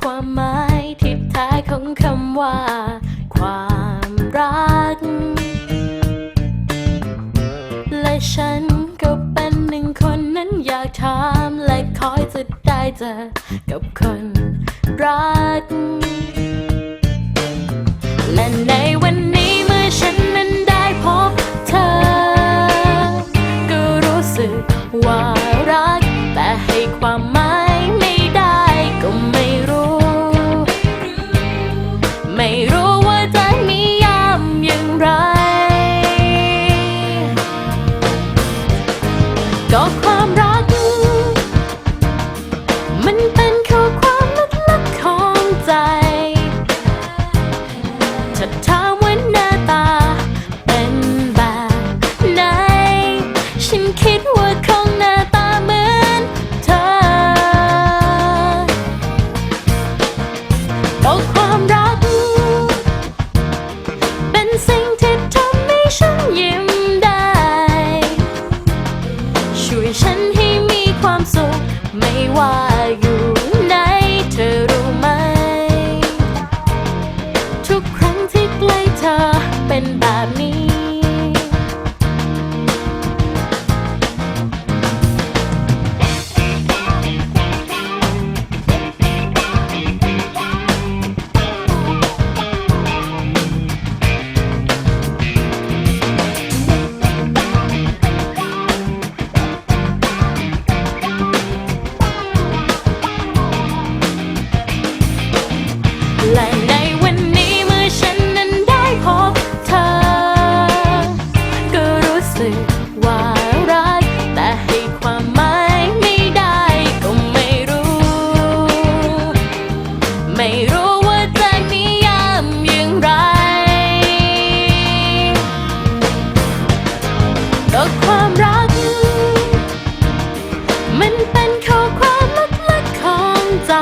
ความหมายทิศทางของคำว่า ความรัก และฉันก็เป็นหนึ่งคนนั้นอยากถามและคอยจะได้เจอกับคนรัก และในวันนี้เมื่อฉันนั้นได้พบเธอ ก็รู้สึกว่ารัก แต่ให้ความ ก็ความรัก มันเป็นข้อความลึกๆของใจ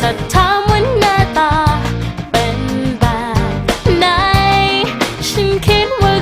ถ้าถามว่าหน้าตาเป็นแบบไหน ฉันคิดว่า